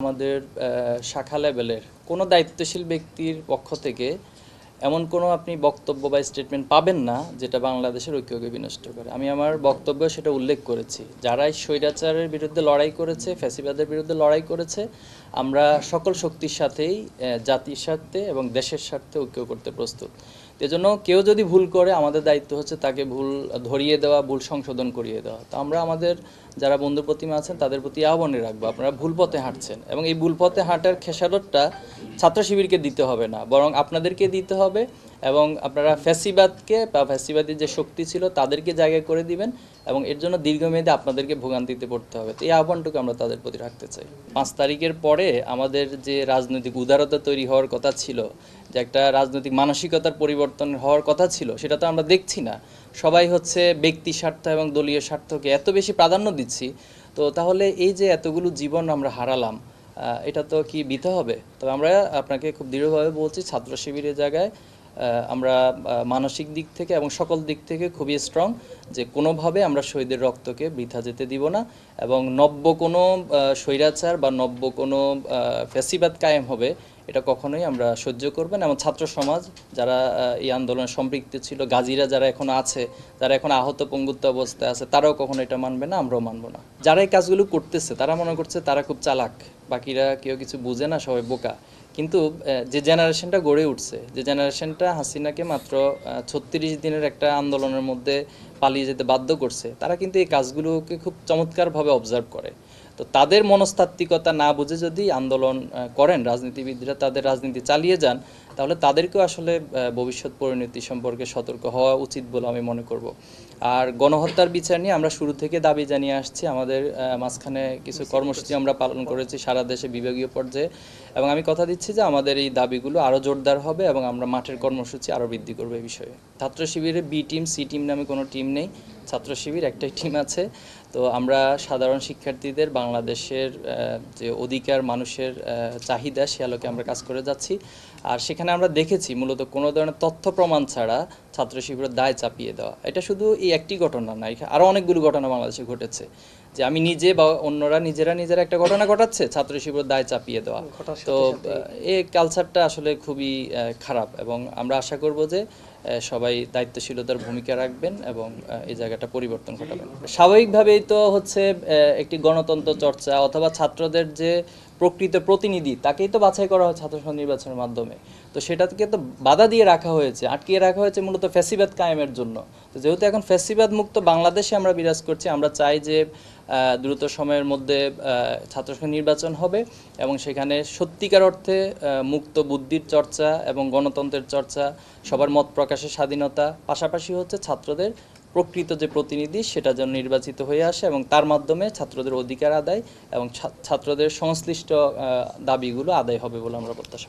আমাদের শাখা লেভেলের কোনো দায়িত্বশীল ব্যক্তির পক্ষ থেকে এমন কোনো আপনি বক্তব্য বা স্টেটমেন্ট পাবেন না যেটা বাংলাদেশের ঐক্যকে বিনষ্ট করে। আমি আমার বক্তব্য সেটা উল্লেখ করেছি। যারা এই স্বৈরাচারের বিরুদ্ধে লড়াই করেছে, ফ্যাসিবাদের বিরুদ্ধে লড়াই করেছে, আমরা সকল শক্তির সাথেই জাতির স্বার্থে এবং দেশের স্বার্থে ঐক্য করতে প্রস্তুত। এজন্য কেউ যদি ভুল করে, আমাদের দায়িত্ব হচ্ছে তাকে ভুল ধরিয়ে দেওয়া, ভুল সংশোধন করিয়ে দেওয়া। তো আমরা আমাদের যারা বন্ধু প্রতিমা আছেন, তাদের প্রতি আহ্বানে রাখব, আপনারা ভুল পথে হাঁটছেন। এবং এই ভুল পথে হাঁটার খেসারতটা ছাত্র শিবিরকে দিতে হবে না, বরং আপনাদেরকে দিতে হবে এবং আপনারা ফ্যাসিবাদকে বা ফ্যাসিবাদের যে শক্তি ছিল তাদেরকে জায়গা করে দিবেন এবং এর জন্য দীর্ঘমেয়াদে আপনাদেরকে ভোগান্তিতে পড়তে হবে। তো এই আহ্বানটুকু আমরা তাদের প্রতি রাখতে চাই। পাঁচ তারিখের পরে আমাদের যে রাজনৈতিক উদারতা তৈরি হওয়ার কথা ছিল, যে একটা রাজনৈতিক মানসিকতার পরিবর্তন হওয়ার কথা ছিল, সেটা তো আমরা দেখছি না। সবাই হচ্ছে ব্যক্তি স্বার্থ এবং দলীয় স্বার্থকে এত বেশি প্রাধান্য দিচ্ছি। তো তাহলে এই যে এতগুলো জীবন আমরা হারালাম এটা তো কি বিতে হবে? তবে আমরা আপনাকে খুব দৃঢ়ভাবে বলছি, ছাত্র শিবিরের জায়গায় আমরা মানসিক দিক থেকে এবং সকল দিক থেকে খুবই স্ট্রং যে কোনোভাবে আমরা শহীদের রক্তকে বৃথা যেতে দিব না এবং নব্য কোনো স্বৈরাচার বা নব্য কোনো আহ, ফ্যাসিবাদ কায়েম হবে এটা কখনোই আমরা সহ্য করবেন এবং ছাত্র সমাজ যারা এই আন্দোলনে সম্পৃক্ত ছিল গাজীরা যারা এখন আছে যারা এখন আহত পঙ্গুত্ব অবস্থায় আছে তারাও কখনো এটা মানবে না আমরাও মানব না। যারা এই কাজগুলো করতেছে তারা মনে করছে তারা খুব চালাক বাকিরা কেউ কিছু বুঝে না সবাই বোকা। কিন্তু যে জেনারেশনটা গড়ে উঠছে, যে জেনারেশনটা হাসিনাকে মাত্র ছত্রিশ দিনের একটা আন্দোলনের মধ্যে পালিয়ে যেতে বাধ্য করছে, তারা কিন্তু এই কাজগুলোকে খুব চমৎকারভাবে অবজার্ভ করে। তো তাদের মনস্তাত্ত্বিকতা না বুঝে যদি আন্দোলন করেন রাজনীতিবিদরা তাদের রাজনীতি চালিয়ে যান তাহলে তাদেরকেও আসলে ভবিষ্যৎ পরিণতি সম্পর্কে সতর্ক হওয়া উচিত বলে আমি মনে করব। আর গণহত্যার বিচার নিয়ে আমরা শুরু থেকে দাবি জানিয়ে আসছি। আমাদের মাঝখানে কিছু কর্মসূচি আমরা পালন করেছি সারা দেশে বিভাগীয় পর্যায়ে। এবং আমি কথা দিচ্ছি যে আমাদের এই দাবিগুলো আরও জোরদার হবে এবং আমরা মাঠের কর্মসূচি আরও বৃদ্ধি করব এই বিষয়ে। ছাত্র শিবিরে বি টিম সি টিম নামে কোনো টিম নেই। ছাত্র শিবির, একটাই টিম আছে। তো আমরা সাধারণ শিক্ষার্থীদের বাংলাদেশের যে অধিকার মানুষের চাহিদা, সে আলোকে আমরা কাজ করে যাচ্ছি। আর সেখানে আমরা দেখেছি মূলত কোনো ধরনের তথ্য প্রমাণ ছাড়া ছাত্র শিবিরের দায় চাপিয়ে দেওয়া। এটা শুধু এই একটি ঘটনা না আরও অনেকগুলো ঘটনা বাংলাদেশে ঘটেছে। যে আমি নিজে বা অন্যরা নিজেরা নিজেরা একটা ঘটনা ঘটাচ্ছে ছাত্র শিবিরের দায় চাপিয়ে দেওয়া। তো এই কালচারটা আসলে খুবই খারাপ এবং আমরা আশা করব যে সবাই দায়িত্বশীলতার ভূমিকা রাখবেন এবং এই জায়গাটা পরিবর্তন ঘটাবেন। স্বাভাবিকভাবেই তো হচ্ছে একটি গণতন্ত্র চর্চা অথবা ছাত্রদের যে প্রকৃত প্রতিনিধি তাকেই তো বাছাই করা হয় ছাত্র নির্বাচনের মাধ্যমে। তো সেটাকে তো বাধা দিয়ে রাখা হয়েছে আটকিয়ে রাখা হয়েছে মূলত ফ্যাসিবাদ কায়েমের জন্য। তো যেহেতু এখন ফ্যাসিবাদ মুক্ত বাংলাদেশে আমরা বিরাজ করছি আমরা চাই যে দ্রুত সময়ের মধ্যে আহ, ছাত্র নির্বাচন হবে এবং সেখানে সত্যিকার অর্থে মুক্ত বুদ্ধির চর্চা এবং গণতন্ত্রের চর্চা সবার মত প্রকাশের স্বাধীনতা পাশাপাশি হচ্ছে ছাত্রদের প্রকৃত যে প্রতিনিধি সেটা যেন নির্বাচিত হয়ে আসে এবং তার মাধ্যমে ছাত্রদের অধিকার আদায় এবং ছাত্রদের সংশ্লিষ্ট দাবিগুলো আদায় হবে বলে আমরা প্রত্যাশা।